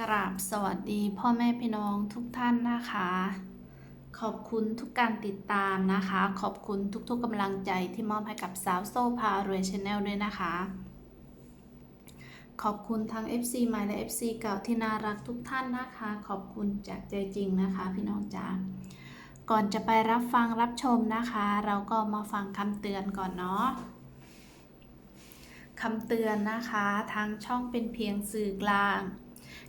กราบสวัสดีพ่อแม่พี่น้องทุกท่านนะคะ ขอบคุณทุกการติดตามนะคะ ขอบคุณทุกๆกำลังใจที่มอบให้กับสาวโซพารวยชาแนลด้วยนะคะ ขอบคุณทั้ง FC ใหม่และ FC เก่าที่น่ารักทุกท่านนะคะ ขอบคุณจากใจจริงนะคะ พี่น้องจ๋าก่อนจะไปรับฟังรับชมนะคะ เราก็มาฟังคำเตือนก่อนเนาะคำเตือนนะคะทางช่องเป็นเพียงสื่อกลาง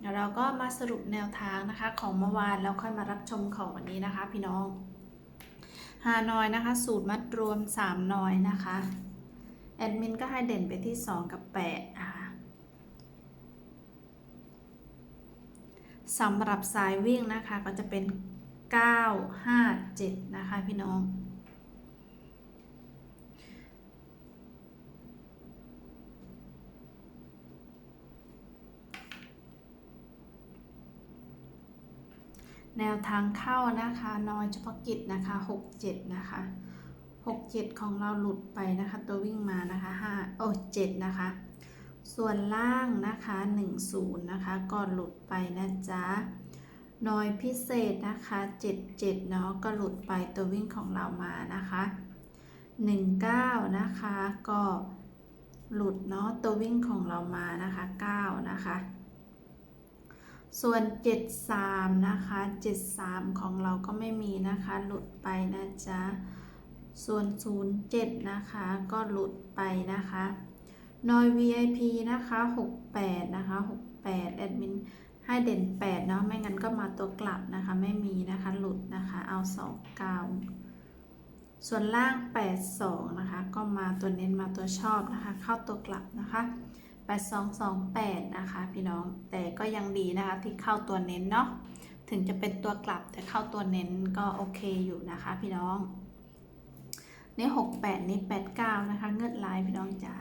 เดี๋ยวเราก็มาสรุปแนวทางนะคะของเมื่อวานแล้วค่อยมารับชมของวันนี้นะคะ พี่น้องฮานอยนะคะ สูตรมัดรวม3นอยนะคะแอดมินก็ให้เด่นไปที่ 2 กับ8นะคะสำหรับสายวิ่งนะคะก็จะเป็น 9 5 7 นะคะพี่น้อง แนวทางเข้านะคะนอยเฉพาะกิจนะคะ 67 นะคะ 67 ของเราหลุดไปนะคะ ตัววิ่งมานะคะ5โอ้7นะคะ ส่วนล่างนะคะ 10 นะคะก็หลุดไปนะจ๊ะนอยพิเศษนะคะ 77 เนาะก็หลุดไปตัววิ่งของเรามานะคะ 19 นะคะก็หลุดเนาะตัววิ่งของเรามานะคะ 9 นะคะ ส่วน 73 นะคะ 73 ของเราก็ไม่มีนะคะ หลุดไปนะจ๊ะ ส่วน 07 นะคะ ก็หลุดไปนะคะนอย VIP นะคะ 68 นะคะ 68 แอดมินให้เด่น 8 เนาะ ไม่งั้นก็มาตัวกลับนะคะ ไม่มีนะคะ หลุดนะคะ เอา 29 ส่วนล่าง 82 นะคะ ก็มาตัวเน้นมาตัวชอบนะคะ เข้าตัวกลับนะคะ 8228 นะคะ พี่น้องแต่ก็ยังดีนะคะที่เข้าตัวเน้นเนาะถึงจะเป็นตัวกลับแต่เข้าตัวเน้นก็โอเคอยู่นะคะ พี่น้องนี่68 นี่ 89 นะคะ เงืดลายพี่น้องจ๋า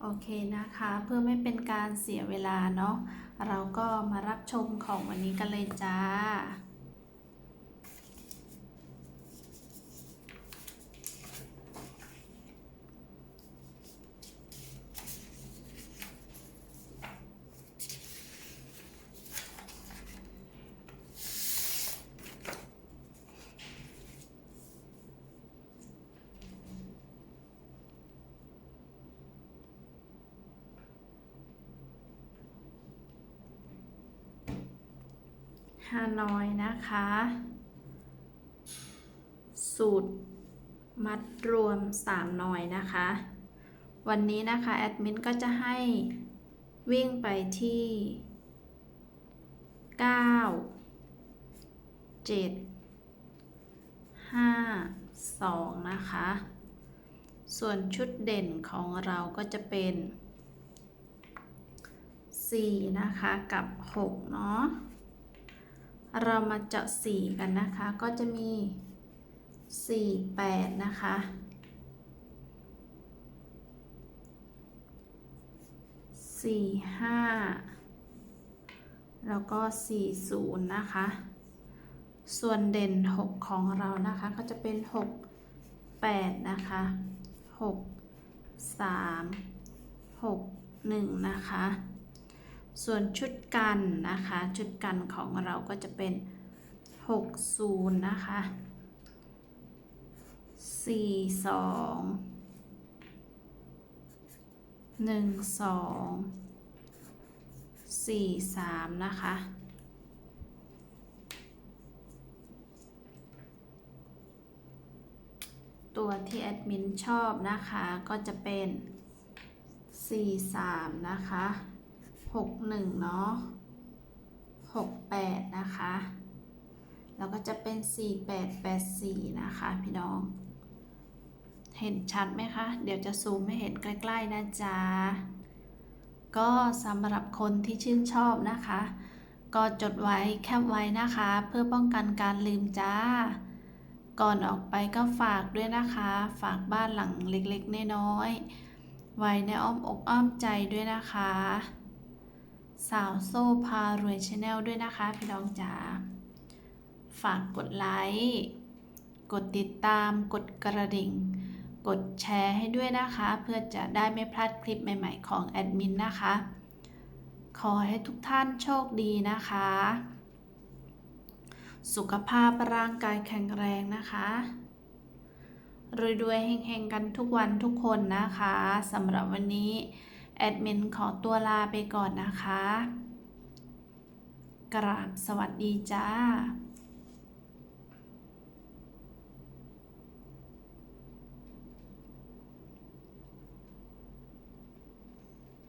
โอเคนะคะ เพื่อไม่เป็นการเสียเวลาเนาะเราก็มารับชมของวันนี้กันเลยจ้า ฮานอยนะคะ สูตรมัดรวม3หน่อยนะคะ วันนี้นะคะ แอดมินก็จะให้วิ่งไปที่9 7 5 2นะคะ ส่วนชุดเด่นของเราก็จะเป็น4นะคะ กับ 6 เนาะ เรามาเจาะสีกันนะคะ ก็จะมี4 8นะคะ4 5แล้วก็4 0นะคะ ส่วนเด่น6ของเรานะคะก็จะเป็น6 8นะคะ6 3 6 1นะคะ ส่วนชุดกันนะคะ ชุดกันของเราก็จะเป็น 60 นะคะ 42 12 43นะคะ ตัวที่แอดมินชอบนะคะก็จะเป็น 43 นะคะ หกหนึ่งเนาะหกแปดนะคะ แล้วก็จะเป็นสี่แปดแปดสี่นะคะพี่น้อง เห็นชัดไหมคะ เดี๋ยวจะซูมให้เห็นใกล้ ๆ นะจ๊ะ ก็สำหรับคนที่ชื่นชอบนะคะ ก็จดไว้แคปไว้นะคะ เพื่อป้องกันการลืมจ้าก่อนออกไปก็ฝากด้วยนะคะ ฝากบ้านหลังเล็กๆ น้อยๆ ไว้ในอ้อมอกอ้อมใจด้วยนะคะ สาวโซ่พารวยชาแนลด้วยนะคะ พี่น้องจ๋าฝากกดไลค์กดติดตามกดกระดิ่ง กดแชร์ให้ด้วยนะคะ เพื่อจะได้ไม่พลาดคลิปใหม่ ๆ ของแอดมินนะคะ ขอให้ทุกท่านโชคดีนะคะ สุขภาพร่างกายแข็งแรงนะคะรวยๆเฮงๆกันทุกวันทุกคนนะคะสำหรับวันนี้ แอดมินขอตัวลาไปก่อนนะคะ กราบสวัสดีจ้า